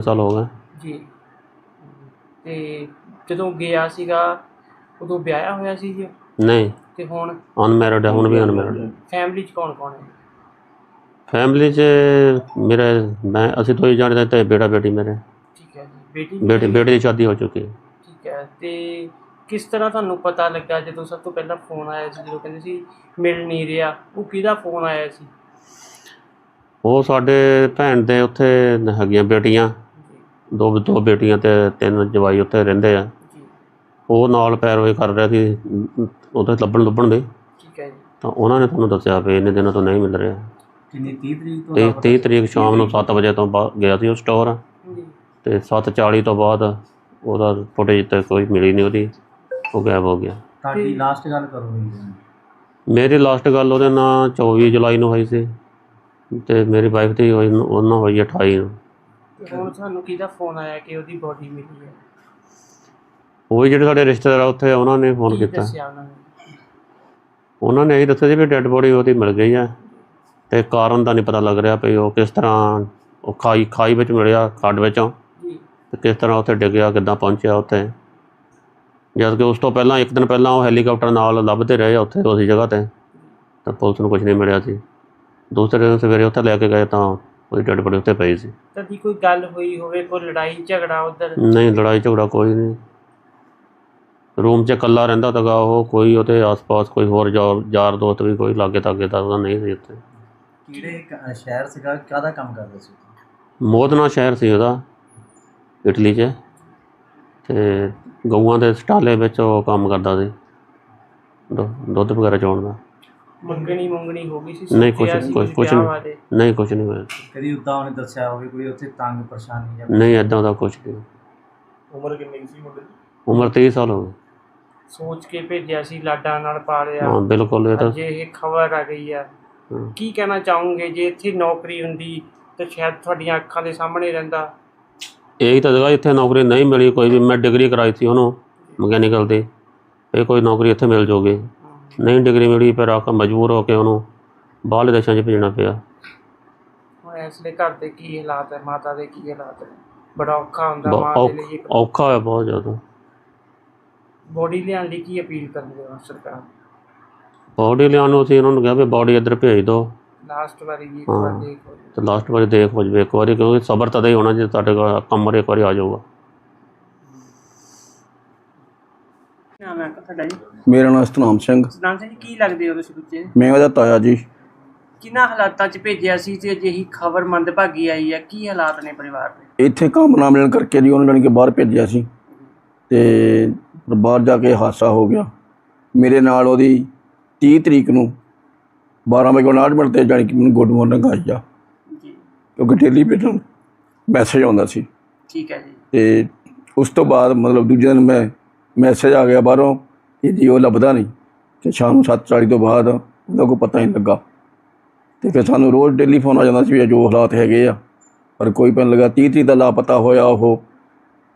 ਸਾਲ ਹੋ ਗਏ। ਜੀ। ਤੇ ਜਦੋਂ ਗਿਆ ਸੀਗਾ ਉਦੋਂ ਵਿਆਹਿਆ ਹੋਇਆ ਸੀ ਜੀ? ਨਹੀਂ। ਤੇ ਹੁਣ? ਅਨਮੈਰਿਡ ਹੈ ਹੁਣ ਵੀ ਅਨਮੈਰਿਡ ਫੈਮਿਲੀ 'ਚ ਕੌਣ ਕੌਣ ਹੈ? ਫੈਮਿਲੀ 'ਚ ਮੇਰੇ ਮੈਂ ਅਸੀਂ ਦੋ ਹੀ ਜਾਣਦੇ ਤੇ ਬੇਟਾ ਬੇਟੀ ਮੇਰੇ। ਠੀਕ ਹੈ ਜੀ। ਬੇਟੀ ਬੇਟੀ ਬੇਟੀ ਦੀ ਸ਼ਾਦੀ ਹੋ ਚੁੱਕੀ ਹੈ। ਠੀਕ ਹੈ। ਤੇ ਕਿਸ ਤਰ੍ਹਾਂ ਤੁਹਾਨੂੰ ਪਤਾ ਲੱਗਾ ਜਦੋਂ ਸਭ ਤੋਂ ਪਹਿਲਾਂ ਫੋਨ ਆਇਆ ਸੀ ਜਦੋਂ ਕਹਿੰਦੇ ਸੀ ਮਿਲ ਨਹੀਂ ਰਿਹਾ। ਉਹ ਕਿਹਦਾ ਫੋਨ ਆਇਆ ਸੀ? ਉਹ ਸਾਡੇ ਭੈਣ ਦੇ ਉੱਥੇ ਹੈਗੀਆਂ ਬੇਟੀਆਂ। ਦੋ ਦੋ ਬੇਟੀਆਂ ਤੇ ਤਿੰਨ ਜਵਾਈ ਉੱਥੇ ਰਹਿੰਦੇ ਆ। ਉਹ ਨਾਲ ਪੈਰੋਏ ਕਰ ਰਿਹਾ ਸੀ ਉੱਥੇ ਲੱਭਣ ਲੱਭਣ ਦੇ। ਠੀਕ ਹੈ ਜੀ। ਤਾਂ ਉਹਨਾਂ ਨੇ ਤੁਹਾਨੂੰ ਦੱਸਿਆ ਵੀ ਇੰਨੇ ਦਿਨਾਂ ਤੋਂ ਨਹੀਂ ਮਿਲ ਰਿਹਾ। ਕਿੰਨੀ 30 ਤਰੀਕ ਤੋਂ ਤੇ ਲਾਪਤਾ 30 ਤਰੀਕ ਸ਼ਾਮ ਨੂੰ 7 ਵਜੇ ਤੋਂ ਬਾਅਦ ਗਿਆ ਸੀ ਉਹ ਸਟੋਰ ਜੀ। ਤੇ 7:40 ਤੋਂ ਬਾਅਦ ਉਹਦਾ ਫੁਟੇਜ ਤੇ ਕੋਈ ਮਿਲੀ ਨਹੀਂ ਉਹਦੀ। ਉਹ ਗਾਇਬ ਹੋ ਗਿਆ। ਤੁਹਾਡੀ ਲਾਸਟ ਗੱਲ ਕਰੋ ਜੀ। ਮੇਰੀ ਲਾਸਟ ਗੱਲ ਉਹਦੇ ਨਾਲ 24 ਜੁਲਾਈ ਨੂੰ ਹੋਈ ਸੀ। ਤੇ ਮੇਰੀ ਵਾਈਫ ਦੀ ਹੋਈ ਉਹਨਾਂ ਹੋਈ 28 ਨੂੰ। ਹੁਣ ਤੁਹਾਨੂੰ ਕਿਹਦਾ ਫੋਨ ਆਇਆ ਕਿ ਉਹਦੀ ਬੋਡੀ ਮਿਲੀ ਹੈ? ਉਹ ਜਿਹੜੇ ਸਾਡੇ ਰਿਸ਼ਤੇਦਾਰ ਆ ਉੱਥੇ ਉਹਨਾਂ ਨੇ ਫੋਨ ਕੀ ਕੀਤਾ। ਦੱਸਿਆ ਉਹਨਾਂ ਨੇ? ਉਹਨਾਂ ਨੇ ਇਹ ਦੱਸਿਆ ਸੀ ਵੀ ਡੈੱਡ ਬੋਡੀ ਉਹਦੀ ਮਿਲ ਗਈ ਹੈ। ਤੇ ਕਾਰਨ ਦਾ ਨਹੀਂ ਪਤਾ ਲੱਗ ਰਿਹਾ ਵੀ ਉਹ ਕਿਸ ਤਰ੍ਹਾਂ ਉਹ ਖਾਈ ਖਾਈ ਵਿੱਚ ਮਿਲਿਆ ਖੱਡ ਵਿੱਚੋਂ। ਜੀ। ਤੇ ਕਿਸ ਤਰ੍ਹਾਂ ਉੱਥੇ ਡਿੱਗਿਆ ਕਿੱਦਾਂ ਪਹੁੰਚਿਆ ਉੱਥੇ। ਜਦ ਕਿ ਉਸ ਤੋਂ ਪਹਿਲਾਂ ਇੱਕ ਦਿਨ ਪਹਿਲਾਂ ਉਹ ਹੈਲੀਕਾਪਟਰ ਨਾਲ ਲੱਭਦੇ ਰਹੇ ਉੱਥੇ ਉਸੇ ਜਗ੍ਹਾ ਤੇ। ਤਾਂ ਪੁਲਿਸ ਨੂੰ ਕੁਝ ਨਹੀਂ ਮਿਲਿਆ ਸੀ। ਦੂਸਰੇ ਦਿਨ ਸਵੇਰੇ ਉੱਥੇ ਲੈ ਕੇ ਗਏ ਤਾਂ ਉਹਦੀ ਡੈੱਡ ਬੋਡੀ ਉੱਥੇ ਪਈ ਸੀ। ਕਦੀ ਕੋਈ ਗੱਲ ਹੋਈ ਹੋਵੇ ਕੋਈ ਲੜਾਈ ਝਗੜਾ ਉਧਰ? ਨਹੀਂ ਲੜਾਈ ਝਗੜਾ ਕੋਈ ਨਹੀਂ। ਰੂਮ 'ਚ ਇਕੱਲਾ ਰਹਿੰਦਾ ਤਗਾ ਉਹ ਕੋਈ ਉਹਦੇ ਆਸ-ਪਾਸ ਕੋਈ ਹੋਰ ਯਾਰ- ਯਾਰ ਦੋਸਤ ਵੀ ਕੋਈ ਲਾਗੇ ਤਾਗੇ ਦਾ ਉਹਦਾ ਨਹੀਂ ਸੀ ਉੱਥੇ। ਕਿਹੜੇ ਕ- ਸ਼ਹਿਰ ਸੀਗਾ? ਕਾਹਦਾ ਕੰਮ ਕਰਦਾ ਸੀ ਮੋਦਨਾ ਸ਼ਹਿਰ ਸੀ ਉਹਦਾ ਇਟਲੀ 'ਚ। ਤੇ ਗਊਆਂ ਦੇ ਸਟਾਲੇ ਵਿੱਚ ਉਹ ਕੰਮ ਕਰਦਾ ਸੀ ਦੁ- ਦੁੱਧ ਵਗੈਰਾ ਚੋਣ ਦਾ। ਮੰਗਣੀ ਮੰਗਣੀ ਹੋ ਗਈ ਸੀ ਨਹੀਂ, ਕੁਛ- ਸੋਚਿਆ ਸੀ ਕੁਛ- ਕੁਛ ਵਿਆਹ ਨਹੀਂ। ਨਹੀਂ ਕੁਝ ਨਹੀਂ ਹੋਇਆ। ਕਦੀ ਉਦਾਂ ਉਹਨੇ ਦੱਸਿਆ ਹੋਵੇ ਕੋਈ ਉੱਥੇ ਤੰਗ ਪਰੇਸ਼ਾਨੀ ਜਾਂ ਨਹੀਂ ਐਦਾਂ ਦਾ ਕੁਝ ਨਹੀਂ। ਉਮਰ ਕਿੰਨੀ ਸੀ ਮੁੰਡੇ ਦੀ? ਉਮਰ 30 ਸਾਲ ਹੋ ਗਈ। ਸੋਚ ਕੇ ਭੇਜਿਆ ਸੀ ਲਾਡਾਂ ਨਾਲ ਪਾਲਿਆ। ਹਾਂ ਬਿਲਕੁਲ ਇਹ ਤਾਂ ਅੱਜ ਇਹ ਖਬਰ ਆ ਗਈ ਆ। ਹਾਂ। ਕੀ ਕਹਿਣਾ ਚਾਹੋਗੇ? ਜੇ ਇੱਥੇ ਨੌਕਰੀ ਹੁੰਦੀ ਤਾਂ ਸ਼ਾਇਦ ਤੁਹਾਡੀਆਂ ਅੱਖਾਂ ਦੇ ਸਾਹਮਣੇ ਰਹਿੰਦਾ। ਇਹੀ ਤਾਂ ਜਗ੍ਹਾ ਇੱਥੇ ਨੌਕਰੀ ਨਹੀਂ ਮਿਲੀ ਕੋਈ ਵੀ ਮੈਂ ਡਿਗਰੀ ਕਰਾਈ ਸੀ ਉਹਨੂੰ ਮਕੈਨੀਕਲ ਦੀ ਇਹ ਕੋਈ ਨੌਕਰੀ ਇੱਥੇ ਮਿਲ ਜੂਗੀ। ਨਹੀਂ ਡਿਗਰੀ ਮਿਲੀ ਫਿਰ ਆਖ ਮਜਬੂਰ ਹੋ ਕੇ ਉਹਨੂੰ ਬਾਹਰਲੇ ਦੇਸ਼ਾਂ 'ਚ ਭੇਜਣਾ ਪਿਆ। ਹੁਣ ਇਸ ਲਈ ਘਰ ਦੇ ਕੀ ਹਾਲਾਤ ਹੈ ਮਾਤਾ ਦੇ ਕੀ ਹਾਲਾਤ ਹੈ? ਬੜਾ ਔਖਾ ਹੁੰਦਾ ਬਹੁਤ ਮਾਂ ਦੇ ਔਖ- ਲਈ ਇੱਕ ਔਖਾ ਹੈ ਬਹੁਤ ਜ਼ਿਆਦਾ। ਬੋਡੀ ਲਿਆਉਣ ਲਈ ਕੀ ਅਪੀਲ ਕਰਦੇ ਹੋ ਸਰਕਾਰ? ਬੋਡੀ ਲਿਆਉਣ ਨੂੰ ਅਸੀਂ ਉਹਨਾਂ ਨੂੰ ਕਿਹਾ ਵੀ ਬੋਡੀ ਇੱਧਰ ਭੇਜ ਦਿਓ। ਲਾਸਟ ਵਾਰੀ ਵੀ ਇੱਕ ਵਾਰ ਹਾਂ। ਦੇਖੋ ਤੇ ਲਾਸਟ ਵਾਰੀ ਦੇਖ ਹੋ ਜਵੇ ਇੱਕ ਵਾਰੀ ਕਿਉਂਕਿ ਸਬਰ ਤਦ ਹੀ ਹੋਣਾ ਜੇ ਤੁਹਾਡੇ ਕੋਲ ਕਮਰ ਇੱਕ ਵਾਰੀ ਆ ਜਾਊਗਾ ਨਾਮ ਹੈ ਤੁਹਾਡਾ ਜੀ? ਮੇਰਾ ਨਾਮ ਸਤਨਾਮ ਸਿੰਘ। ਸਨਾਮ ਸਿੰਘ ਜੀ ਕੀ ਲੱਗਦੇ ਹੋ ਤੁਸੀਂ ਬੱਚੇ ਮੈਂ ਉਹਦਾ ਤਾਇਆ ਜੀ। ਕਿੰਨਾ ਹਾਲਾਤਾਂ 'ਚ ਭੇਜਿਆ ਸੀ ਤੇ ਅਜਿਹੀ ਖਬਰ ਮੰਦਭਾਗੀ ਆਈ ਹੈ ਕੀ ਹਾਲਾਤ ਨੇ ਪਰਿਵਾਰ ਦੇ? ਇੱਥੇ ਕੰਮ ਨਾ ਮਿਲਣ ਕਰਕੇ ਜੀ ਉਹਨੂੰ ਜਾਣੀ ਕਿ ਬਾਹਰ ਭੇਜਿਆ ਸੀ। ਤੇ ਬਾਹਰ ਜਾ ਕੇ ਹਾਦਸਾ ਹੋ ਗਿਆ। ਮੇਰੇ ਨਾਲ ਉਹਦੀ 30 ਤਰੀਕ ਨੂੰ 12 ਵਜੇ 59 ਮਿੰਟ ਤੇ ਜਾਣੀ ਕਿ ਮੈਨੂੰ ਗੁੱਡ ਮਾਰਨਿੰਗ ਆਈ ਆ। ਜੀ। ਕਿਉਂਕਿ ਡੇਲੀ ਭੇਜਣ ਮੈਸੇਜ ਆਉਂਦਾ ਸੀ। ਠੀਕ ਹੈ ਜੀ। ਤੇ ਉਸ ਤੋਂ ਬਾਅਦ ਮਤਲਬ ਦੂਜੇ ਦਿਨ ਮੈਂ ਮੈਸੇਜ ਆ ਗਿਆ ਬਾਹਰੋਂ। ਕਿ ਜੀ ਉਹ ਲੱਭਦਾ ਨਹੀਂ ਤੇ ਸ਼ਾਮ ਨੂੰ 7:40 ਤੋਂ ਬਾਅਦ ਉਹਦਾ ਕੋਈ ਪਤਾ ਨਹੀਂ ਲੱਗਾ। ਤੇ ਫਿਰ ਸਾਨੂੰ ਰੋਜ਼ ਡੇਲੀ ਫੋਨ ਆ ਜਾਂਦਾ ਸੀ ਵੀ ਇਹ ਜੋ ਹਾਲਾਤ ਹੈਗੇ ਆ, ਪਰ ਕੋਈ ਪਤਾ ਨਹੀਂ ਲੱਗਾ। 30 ਤਰੀਕ ਦਾ ਲਾਪਤਾ ਹੋਇਆ ਉਹ,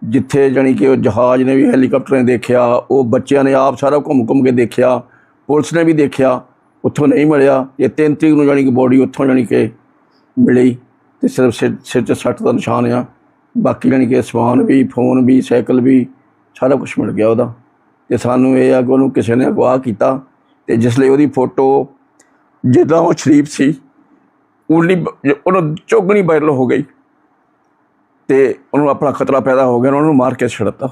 ਜਿੱਥੇ ਜਾਣੀ ਕਿ ਉਹ ਜਹਾਜ਼ ਨੇ ਵੀ ਹੈਲੀਕਾਪਟਰ ਨੇ ਦੇਖਿਆ, ਉਹ ਬੱਚਿਆਂ ਨੇ ਆਪ ਸਾਰਾ ਘੁੰਮ ਘੁੰਮ ਕੇ ਦੇਖਿਆ, ਪੁਲਿਸ ਨੇ ਵੀ ਦੇਖਿਆ, ਉੱਥੋਂ ਨਹੀਂ ਮਿਲਿਆ। ਇਹ 3 ਤਰੀਕ ਨੂੰ ਜਾਣੀ ਕਿ ਬੋਡੀ ਉੱਥੋਂ ਜਾਣੀ ਕਿ ਮਿਲੀ ਤੇ ਸਿਰਫ ਸਿਰ ਸਿਰ 'ਚ ਸੱਟ ਦਾ ਨਿਸ਼ਾਨ ਆ। ਬਾਕੀ ਜਾਣੀ ਕਿ ਸਮਾਨ ਵੀ ਫੋਨ ਵੀ, ਸਾਈਕਲ ਵੀ, ਸਾਰਾ ਕੁਝ ਮਿਲ ਗਿਆ ਉਹਦਾ। ਤੇ ਸਾਨੂੰ ਇਹ ਆ ਕਿ ਉਹਨੂੰ ਕਿਸੇ ਨੇ ਅਗਵਾ ਕੀਤਾ ਤੇ ਜਿਸ ਲਈ ਉਹਦੀ ਫੋਟੋ ਜਿੱਦਾਂ ਉਹ ਸ਼ਰੀਫ ਸੀ ਉਨੀ ਉਹਨੂੰ ਚੌਗਣੀ ਵਾਇਰਲ ਹੋ ਗਈ। ਤੇ ਉਹਨੂੰ ਆਪਣਾ ਖਤਰਾ ਪੈਦਾ ਹੋ ਗਿਆ ਉਹਨੂੰ ਮਾਰ ਕੇ ਛੱਡਤਾ।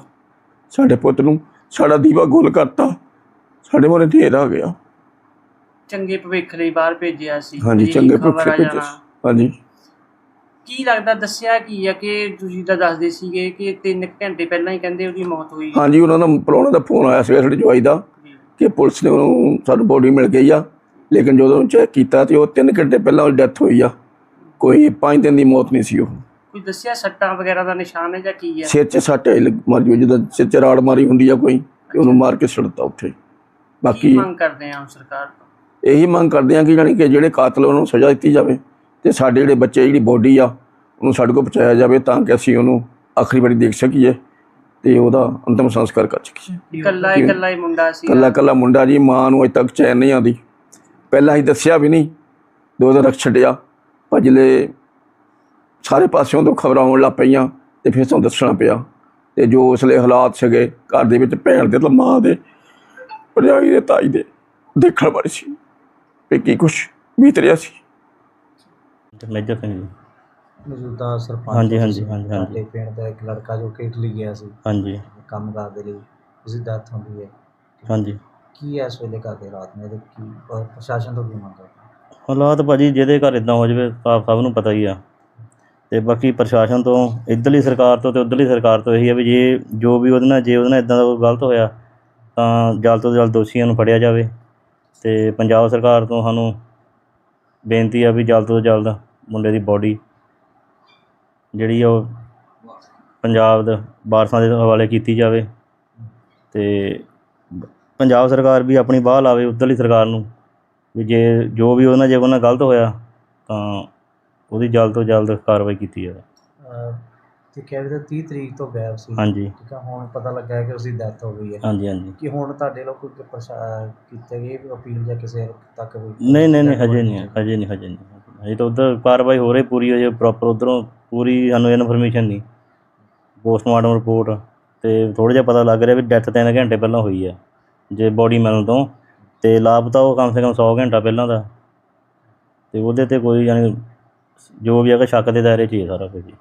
ਸਾਡੇ ਪੁੱਤ ਨੂੰ ਸਾਡਾ ਦੀਵਾ ਗੋਲ ਕਰਤਾ। ਸਾਡੇ ਮੋਰੇ ਢੇਰ ਆ ਗਿਆ। ਚੰਗੇ ਭਵਿੱਖ ਲਈ ਬਾਹਰ ਭੇਜਿਆ ਸੀ। ਹਾਂਜੀ ਚੰਗੇ ਪੁੱਛੇ ਜਾਣਾ। ਹਾਂਜੀ। ਕੀ ਲੱਗਦਾ ਦੱਸਿਆ ਕੀ ਹੈ ਕਿ ਤੁਸੀਂ ਤਾਂ ਦੱਸਦੇ ਸੀਗੇ ਕਿ 3 ਘੰਟੇ ਪਹਿਲਾਂ ਹੀ ਕਹਿੰਦੇ ਉਹਦੀ ਮੌਤ ਹੋਈ ਹਾਂਜੀ ਉਹਨਾਂ ਦਾ ਪ੍ਰਾਹੁਣੇ ਦਾ ਫੋਨ ਆਇਆ ਸੀ ਸਾਡੇ ਜਵਾਈ ਦਾ। ਕਿ ਪੁਲਿਸ ਨੇ ਉਹਨੂੰ ਸਾਨੂੰ ਬੋਡੀ ਮਿਲ ਗਈ ਆ। ਲੇਕਿਨ ਜਦੋਂ ਚੈੱਕ ਕੀਤਾ ਤੇ ਉਹ 3 ਘੰਟੇ ਪਹਿਲਾਂ ਉਹਦੀ ਡੈਥ ਹੋਈ ਆ। ਕੋਈ 5 ਦਿਨ ਦੀ ਮੌਤ ਨਹੀਂ ਸੀ ਉਹ। ਕੋਈ ਦੱਸਿਆ ਸੱਟਾਂ ਵਗੈਰਾ ਦਾ ਨਿਸ਼ਾਨ ਹੈ ਜਾਂ ਕੀ ਹੈ ਸਿਰ 'ਚ ਸੱਟ ਮਰ ਜੋ ਜਦੋਂ ਸਿਰ 'ਚ ਰਾੜ ਮਾਰੀ ਹੁੰਦੀ ਆ ਕੋਈ ਉਹਨੂੰ ਮਾਰ ਕੇ ਛੱਡਤਾ ਉੱਥੇ। ਬਾਕੀ ਮੰਗ ਕਰਦੇ ਆ ਸਰਕਾਰ ਤੋਂ? ਇਹੀ ਮੰਗ ਕਰਦੇ ਆ ਕਿ ਜਾਣੀ ਕਿ ਜਿਹੜੇ ਕਾਤਲ ਉਹਨੂੰ ਸਜ਼ਾ ਦਿੱਤੀ ਜਾਵੇ। ਤੇ ਸਾਡੇ ਜਿਹੜੇ ਬੱਚੇ ਜਿਹੜੀ ਬੋਡੀ ਆ ਉਹਨੂੰ ਸਾਡੇ ਕੋਲ ਪਹੁੰਚਾਇਆ ਜਾਵੇ ਤਾਂ ਕਿ ਅਸੀਂ ਉਹਨੂੰ ਆਖਰੀ ਵਾਰੀ ਦੇਖ ਸਕੀਏ ਤੇ ਉਹਦਾ ਅੰਤਮ ਸੰਸਕਾਰ ਕਰ ਸਕੀਏ। ਇਕੱਲਾ ਇਕੱਲਾ ਹੀ ਮੁੰਡਾ ਸੀ। ਕੱਲਾ ਕੱਲਾ ਮੁੰਡਾ ਜੀ ਮਾਂ ਨੂੰ ਅਜੇ ਤੱਕ ਚੈਨ ਨਹੀਂ ਆਉਂਦੀ। ਪਹਿਲਾਂ ਹੀ ਦੱਸਿਆ ਵੀ ਨਹੀਂ ਦੋ ਦਿਨ ਰੱਖ ਛੱਡਿਆ। ਭਜਲੇ ਸਾਰੇ ਪਾਸਿਓਂ ਤੋਂ ਖਬਰਾਂ ਆਉਣ ਲੱਗ ਪਈਆਂ ਤੇ ਫਿਰ ਸਾਨੂੰ ਦੱਸਣਾ ਪਿਆ। ਤੇ ਜੋ ਉਸਲੇ ਹਾਲਾਤ ਸੀਗੇ ਘਰ ਦੇ ਵਿੱਚ ਭੈਣ ਦੇ ਤੇ ਮਾਂ ਦੇ ਭਰਜਾਈ ਦੇ ਤਾਈ ਦੇ ਦੇਖਣ ਵਾਲੀ ਸੀ ਵੀ ਕੀ ਕੁਛ ਬੀਤ ਰਿਹਾ ਸੀ। ਤੇ ਮੇਜਰ ਸਿੰਘ ਮੌਜੂਦਾ ਸਰਪੰਚ ਹਾਂਜੀ, ਹਾਂਜੀ, ਹਾਂਜੀ, ਹਾਂਜੀ। ਤੁਹਾਡੇ ਪਿੰਡ ਦਾ ਇੱਕ ਲੜਕਾ ਜੋ ਕਿ ਇਟਲੀ ਗਿਆ ਸੀ। ਹਾਂਜੀ। ਕੰਮ ਕਰਦੇ ਲਈ ਉਸਦੀ ਡੈਥ ਹੁੰਦੀ ਹੈ। ਹਾਂਜੀ। ਕੀ ਹੈ ਇਸ ਵੇਲੇ ਕਰਦੇ ਰਾਤ ਨੂੰ? ਇਹਦੇ ਕੀ ਅਹ ਪ੍ਰਸ਼ਾਸਨ ਤੋਂ ਕੀ ਮੰਗ ਕਰਦੇ ਹਾਲਾਤ ਭਾਜੀ ਜਿਹਦੇ ਘਰ ਇਦਾਂ ਹੋ ਜਾਵੇ ਆਪ ਸਭ ਨੂੰ ਪਤਾ ਹੀ ਆ। ਤੇ ਬਾਕੀ ਪ੍ਰਸ਼ਾਸਨ ਤੋਂ ਇੱਧਰਲੀ ਸਰਕਾਰ ਤੋਂ ਤੇ ਉੱਧਰਲੀ ਸਰਕਾਰ ਤੋਂ ਇਹੀ ਆ ਵੀ ਜੇ ਜੋ ਵੀ ਉਹਦੇ ਨਾਲ ਜੇ ਉਹਦੇ ਨਾਲ ਇਦਾਂ ਦਾ ਕੋਈ ਗਲਤ ਹੋਇਆ ਤਾਂ ਜਲਦ ਤੋਂ ਜਲਦ ਦੋਸ਼ੀਆਂ ਨੂੰ ਫੜਿਆ ਜਾਵੇ। ਤੇ ਪੰਜਾਬ ਸਰਕਾਰ ਤੋਂ ਸਾਨੂੰ ਬੇਨਤੀ ਆ ਵੀ ਜਲਦ ਤੋਂ ਜਲਦ ਮੁੰਡੇ ਦੀ ਬੋਡੀ ਜਿਹੜੀ ਆ ਉਹ ਪੰਜਾਬ ਦੇ ਵਾਰਸਾਂ ਦੇ ਹਵਾਲੇ ਕੀਤੀ ਜਾਵੇ ਤੇ ਪੰਜਾਬ ਸਰਕਾਰ ਵੀ ਆਪਣੀ ਬਾਹ ਲਾਵੇ ਉੱਧਰਲੀ ਸਰਕਾਰ ਨੂੰ ਵੀ ਜੇ ਜੋ ਵੀ ਉਹਨਾਂ ਜੇ ਉਹਨਾਂ ਗਲਤ ਹੋਇਆ ਤਾਂ ਉਹਦੀ ਜਲਦ ਤੋਂ ਜਲਦ ਕਾਰਵਾਈ ਕੀਤੀ ਜਾਵੇ। ਤੇ ਕਹਿ ਵੀ 30 ਤਰੀਕ ਤੋਂ ਗਾਇਬ ਸੀ। ਹਾਂਜੀ। ਠੀਕ ਹੈ ਹੁਣ ਪਤਾ ਲੱਗਾ ਹੈ ਕਿ ਉਸਦੀ ਡੈਥ ਹੋ ਗਈ ਹੈ। ਹਾਂਜੀ ਹਾਂਜੀ। ਕਿ ਹੁਣ ਤੁਹਾਡੇ ਲੋਕ ਕੋਈ ਪ੍ਰਸ਼ਾ ਕੀਤੇ ਗਏ ਅਪੀਲ ਜਾਂ ਕਿਸੇ ਤੱਕ ਨਹੀਂ ਨਹੀਂ ਨਹੀਂ ਹਜੇ ਨਹੀਂ ਹਜੇ ਨਹੀਂ ਹਜੇ ਨਹੀਂ। ਹਜੇ ਤਾਂ ਉੱਧਰ ਕਾਰਵਾਈ ਹੋ ਰਹੀ ਪੂਰੀ ਹਜੇ ਪ੍ਰੋਪਰ ਉੱਧਰੋਂ ਪੂਰੀ ਸਾਨੂੰ ਇਨਫੋਰਮੇਸ਼ਨ ਨਹੀਂ। ਪੋਸਟਮਾਰਟਮ ਰਿਪੋਰਟ ਤੇ ਥੋੜ੍ਹਾ ਜਿਹਾ ਪਤਾ ਲੱਗ ਰਿਹਾ ਵੀ ਡੈਥ ਤਿੰਨ ਘੰਟੇ ਪਹਿਲਾਂ ਹੋਈ ਹੈ ਜੇ ਬੋਡੀ ਮਿਲਣ ਤੋਂ। ਤੇ ਲਾਪਤਾ ਉਹ ਕਮ ਸੇ ਕਮ 100 ਘੰਟਾ ਪਹਿਲਾਂ ਦਾ। ਤੇ ਉਹਦੇ ਤੇ ਕੋਈ ਯਾਨੀ ਜੋ ਵੀ ਹੈਗਾ ਸ਼ੱਕ ਦੇ ਦਾਇਰੇ 'ਚ ਹੀ ਹੈ ਸਾਰਾ ਕੁਝ। ਜੀ